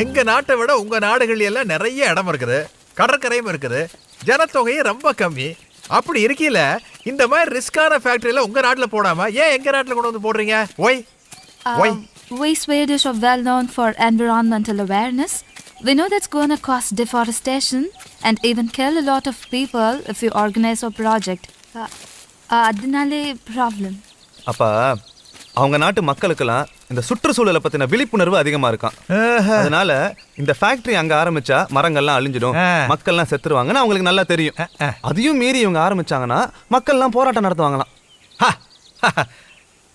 எங்க நாட்டை விட உங்க நாடுகள் எல்லாம் நிறைய இடம் இருக்குது. கடற்கரையும் இருக்குது. ஜனத்தொகையும் ரொம்ப கம்மி. அப்படி இருக்கையில இந்த மாதிரி ரிஸ்கான ஃபேக்டரியில உங்க நாட்டுல போடாம ஏன் எங்க நாட்டுல கொண்டு வந்து போடுறீங்க? Why why Uh, we Swedish are well known for environmental awareness. We know that's going to cause deforestation and even kill a lot of people if you organize a project. Uh, uh, அதனாலே problem அப்ப அவங்க நாட்டு மக்களுக்கெல்லாம் இந்த சுற்றுச்சூழலை பத்தின விழிப்புணர்வு அதிகமா இருக்கான் அதனால இந்த ஃபேக்டரி அங்க ஆரம்பிச்சா மரங்கள்லாம் அழிஞ்சிடும். மக்கள்லாம் செத்துருவாங்கன்னு அவங்களுக்கு நல்லா தெரியும். அதையும் மீறி இவங்க ஆரம்பிச்சாங்கன்னா மக்கள்லாம் போராட்டம் நடத்துவாங்களாம்.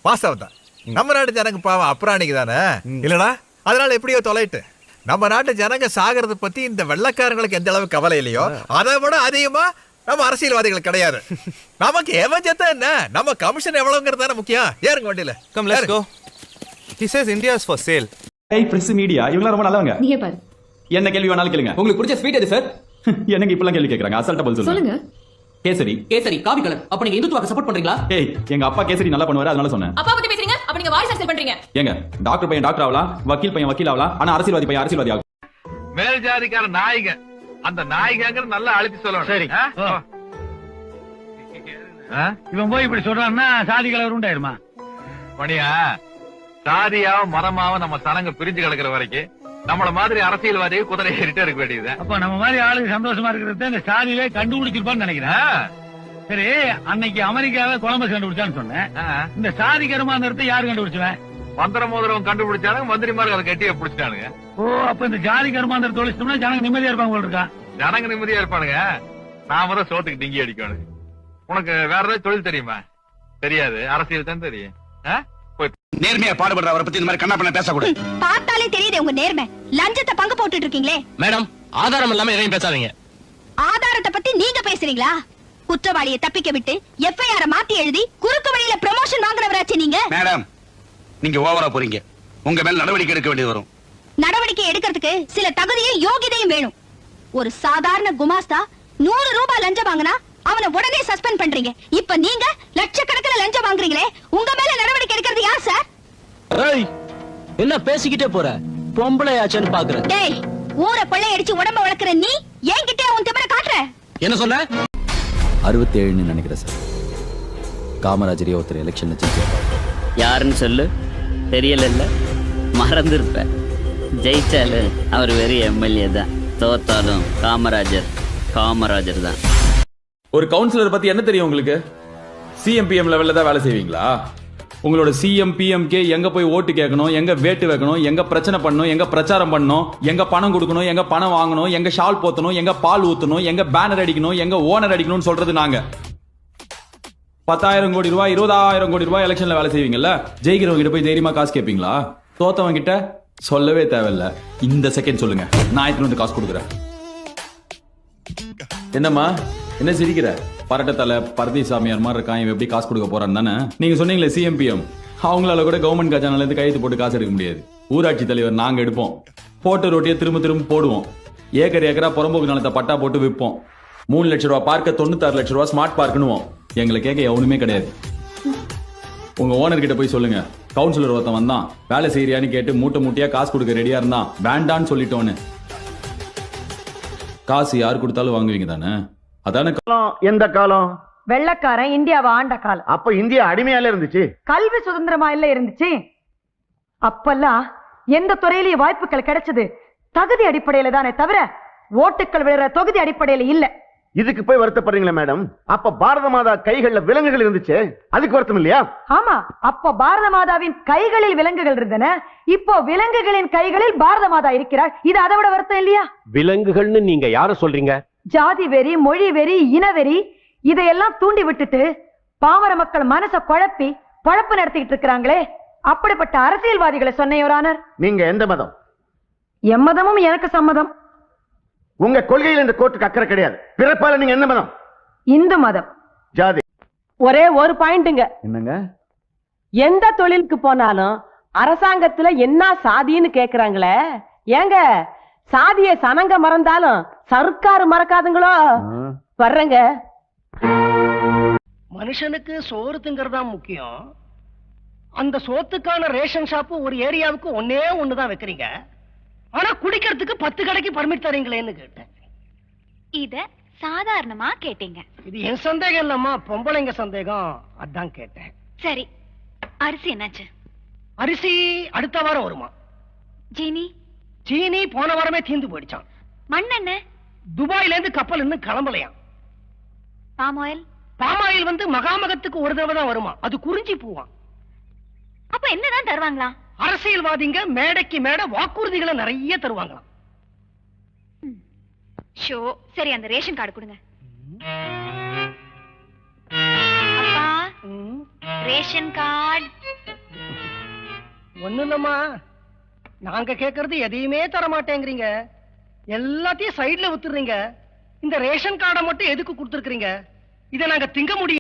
வாஸ்தவம் தான் நம்ம நாட்டு ஜனங்க பாவம் அப்புறாணிக்கு தானே? இல்லடா. அதனால எப்படியோ தொலைட்டு. நம்ம நாட்டு ஜனங்க சாகிறத பத்தி இந்த வெள்ளக்காரங்களுக்கு எந்த அளவு கவலை இல்லையோ அதை விட அதிகமா நம்ம அரசியல்வாதிகள் கிடையாது. நமக்கு எவன் செத்தா என்ன? நம்ம கமிஷன் எவ்வளவுங்கிறது தானே முக்கியம். ஏறுங்க வண்டியில. Come let's go he says India is for sale ஏய் பிரஸ் மீடியா இவங்க ரொம்ப நல்லவங்க. நீங்க பாரு. என்ன கேள்வி வேணாலும் கேளுங்க. உங்களுக்கு பிடிச்ச ஸ்வீட் எது சார் என்னங்க இப்பெல்லாம் கேள்வி கேக்குறாங்க. அசால்ட்டா பதில் சொல்லுங்க. கேசரி. கேசரி காபி கலர். அப்ப நீங்க இந்துத்துவாக்கு சப்போர்ட் பண்றீங்களா? ஏய் எங்க அப்பா கேசரி நல்லா பண்ணுவாரு அதனால சொன்னேன். அப்பா பத்தி பேசுறீங்க அப்ப நீங்க வாய்ஸ் அரசியல் பண்றீங்க. ஏங்க டாக்டர் பையன் டாக்டர் ஆகலாம் வக்கீல் பையன் வக்கீல் ஆகலாம் ஆனா அரசியல்வாதி பையன் அரசியல்வாதி ஆகும் மேல் ஜாதிக்கார நாய்க. அந்த நாய்கங்கிற நல்லா அழுத்தி சொல்லணும். சரி. இவன் போய் இப்படி சொல்றான்னா சாதி கலவர் உண்டாயிருமா மணியா சாதியாவும் மரமாவும் நம்ம சனங்க பிரிஞ்சு கிடக்குற வரைக்கும் நம்மள மாதிரி அரசியல்வாதியை குதிரை ஏறிட்டே இருக்க வேண்டியது அப்ப நம்ம மாதிரி ஆளுங்க சந்தோஷமா இருக்கிறது இந்த சாதியிலே கண்டுபிடிச்சிருப்பான்னு நினைக்கிறேன். சரி அன்னைக்கு அமெரிக்காவை கொலம்பஸ் கண்டுபிடிச்சான்னு சொன்னேன். இந்த சாதி கருமாந்திரத்தை யாரு கண்டுபிடிச்சுவேன்? மந்திர மோதிரம் கண்டுபிடிச்சானுங்க மந்திரிமார்கள் அதை கட்டிய பிடிச்சிட்டானுங்க. ஓ அப்ப இந்த ஜாதி கருமாந்திரம் தொழிச்சிட்டோம்னா ஜனங்க நிம்மதியா இருப்பாங்க போல இருக்கா? ஜனங்க நிம்மதியா இருப்பானுங்க. நாம தான் சோத்துக்கு டிங்கி அடிக்கணும். உனக்கு வேற ஏதாவது தொழில் தெரியுமா? தெரியாது. அரசியல் தான் தெரியும். நேர்மையா பாடுபடுற அவரை பத்தி இந்த மாதிரி கண்ணா பண்ண பேசக்கூடாது. பார்த்தாலே தெரியுது உங்க நேர்மை. லஞ்சத்தை பங்கு போட்டுட்டு இருக்கீங்களே மேடம் ஆதாரம் இல்லாம எதையும் பேசாதீங்க. ஆதாரத்தை பத்தி நீங்க பேசுறீங்களா? குற்றவாளியை தப்பிக்க விட்டு எஃப்ஐஆர் மாத்தி எழுதி குறுக்கு வழியில ப்ரமோஷன் வாங்குறவராச்சு நீங்க. மேடம் நீங்க ஓவரா போறீங்க. உங்க மேல நடவடிக்கை எடுக்க வேண்டியது வரும். நடவடிக்கை எடுக்கிறதுக்கு சில தகுதியும் யோகிதையும் வேணும். ஒரு சாதாரண குமாஸ்தா நூறு ரூபாய் லஞ்சம் வாங்கினா அவனை உடனே சஸ்பெண்ட் பண்றீங்க. இப்ப நீங்க லட்சக்கணக்கில் லஞ்சம் வாங்குறீங்களே உங்க மேல நடவடிக்கை எடுக்கிறது யார் சார் ஏய் என்ன பேசிக்கிட்டே போற? பொம்பளை ஆச்சேன்னு பாக்குறேன் டேய் ஊரை கொள்ளையடிச்சு உடம்ப வளர்க்குற நீ என்கிட்ட உன் திமிர காட்டுற? என்ன சொன்ன? அறுபத்தி ஏழுன்னு நினைக்கிறேன் சார் காமராஜரே ஒருத்தர் எலெக்ஷன்ல ஜெயிச்சார் யாருன்னு சொல்லு. தெரியலல்ல. மறந்துருப்ப. ஜெயிச்சாலும் அவர் வெறும் எம்எல்ஏ தான். தோத்தாலும் காமராஜர். காமராஜர் தான். ஒரு கவுன்சிலர் பத்தி என்ன தெரியும் உங்களுக்கு? சிஎம்பிஎம் லெவல்ல தான் வேலை செய்வீங்களா? உங்களோட சிஎம் பிஎம்கே எங்க போய் ஓட்டு கேட்கணும் எங்க வேட்டு வைக்கணும் எங்க பிரச்சனை பண்ணணும் எங்க பிரச்சாரம் பண்ணணும் எங்க பணம் கொடுக்கணும் எங்க பணம் வாங்கணும் எங்க ஷால் போத்தணும் எங்க பால் ஊத்தணும் எங்க பேனர் அடிக்கணும் எங்க ஓனர் அடிக்கணும்னு சொல்றது நாங்க. பத்தாயிரம் கோடி ரூபாய் இருபதாயிரம் கோடி ரூபாய் எலெக்ஷன்ல வேலை செய்வீங்கல்ல? ஜெயிக்கிறவங்க கிட்ட போய் தைரியமா காசு கேட்பீங்களா தோத்தவங்க கிட்ட சொல்லவே தேவையில்ல. இந்த செகண்ட் சொல்லுங்க. நான் எடுத்துட்டு வந்து காசு கொடுக்குறேன்? என்னம்மா? என்ன சிரிக்கிற? பரட்டத்தலை பரதி சாமியார் மாதிரி இருக்கான் இவன் எப்படி காசு கொடுக்க போறான்னு தானே? நீங்க சொன்னீங்களே சிஎம்பிஎம் அவங்களால கூட கவர்மெண்ட் கஜானால இருந்து கையெழுத்து போட்டு காசு எடுக்க முடியாது. ஊராட்சி தலைவர் நாங்க எடுப்போம். போட்ட ரொட்டியை திரும்ப திரும்ப போடுவோம். ஏக்கர் ஏக்கரா புறம்போக்கு நிலத்தை பட்டா போட்டு விற்போம். மூணு லட்ச ரூபா பார்க்க தொண்ணூத்தாறு லட்ச ரூபா ஸ்மார்ட் பார்க்கணுவோம் எங்களை கேட்க எவனுமே கிடையாது. உங்க ஓனர் கிட்ட போய் சொல்லுங்க. கவுன்சிலர் ஒருத்தன் வந்தான். வேலை செய்யறியான்னு கேட்டு மூட்டை மூட்டையா காசு கொடுக்க ரெடியா இருந்தான். வேண்டான்னு சொல்லிட்டோன்னு. காசு யார் கொடுத்தாலும் வாங்குவீங்க தானே? அதானே எந்த காலம்? வெள்ளக்காரன் இந்தியாவை ஆண்ட காலம். அப்ப இந்தியா அடிமையால இருந்துச்சு. கல்வி சுதந்திரமா இல்ல இருந்துச்சு. அப்பெல்லாம் எந்த துறையிலயும் வாய்ப்புகள் கிடைச்சது. தகுதி அடிப்படையில தானே தவிர ஓட்டுக்கள் விழுற தொகுதி அடிப்படையில இல்ல. இதுக்கு போய் வருத்தப்படுறீங்களா மேடம் அப்ப பாரத மாதா கைகள்ல விலங்குகள் இருந்துச்சு. அதுக்கு வருத்தம் இல்லையா? ஆமா அப்போ பாரத மாதாவின் கைகளில் விலங்குகள் இருந்தன. இப்போ விலங்குகளின் கைகளில் பாரத மாதா இருக்கிறார். இது அதை விட வருத்தம் இல்லையா? விலங்குகள்னு நீங்க யார சொல்றீங்க? ஜாதி வெறி மொழி வெறி இனவெறி இதையெல்லாம் தூண்டி விட்டுட்டு பாமர மக்கள் மனச குழப்பி குழப்பு நடத்திக்கிட்டு இருக்கிறாங்களே. அப்படிப்பட்ட அரசியல்வாதிகளை சொன்னையோரானர் நீங்க எந்த மதம்? எம்மதமும் எனக்கு சம்மதம். உங்க கொள்கையில் இந்த கோர்ட்டுக்கு அக்கறை கிடையாது. பிறப்பால நீங்க என்ன மதம்? இந்து மதம். ஜாதி. ஒரே ஒரு பாயிண்ட்டுங்க. என்னங்க? எந்த தொழிலுக்கு போனாலும் அரசாங்கத்துல என்ன சாதின்னு கேக்குறாங்களே? ஏங்க சாதிய சனங்க மறந்தாலும் சர்க்காரு மறக்காதுங்களோ? வர்றேங்க. மனுஷனுக்கு சோறு திங்கறதா முக்கியம். அந்த சோத்துக்கான ரேஷன் ஷாப்பு ஒரு ஏரியாவுக்கு ஒன்னே ஒண்ணுதான் வைக்கிறீங்க. ஆனா குடிக்கிறதுக்கு பத்து கடைக்கு பர்மிட் தரீங்களேன்னு கேட்டேன். இத சாதாரணமா கேட்டீங்க. இது என் சந்தேகம் இல்லம்மா பொம்பளைங்க சந்தேகம். அதான் கேட்டேன். சரி அரிசி என்னாச்சு? அரிசி அடுத்த வாரம் வருமா? ஜீனி சீனி போன வாரமே தீந்து போயிடுச்சான் மண்ணெண்ணெய் துபாயில இருந்து கப்பல் இன்னும் கிளம்பலையாம். Palm oil? வந்து மகாமகத்துக்கு ஒரு தடவை தான் வருமா அது குறிஞ்சி பூவான் அப்ப என்னதான் தருவாங்களா அரசியல்வாதிங்க மேடைக்கு மேடை வாக்குறுதிகளை நிறைய தருவாங்களாம். ஷோ சரி அந்த ரேஷன் கார்டு கொடுங்க. Ration card. ஒண்ணு இல்லம்மா. நாங்க கேக்குறது எதையுமே தர மாட்டேங்கிறீங்க எல்லாத்தையும் சைடுல வித்துறீங்க. இந்த ரேஷன் கார்டை மட்டும் எதுக்கு கொடுத்துருக்கீங்க இதை நாங்க திங்க முடியும்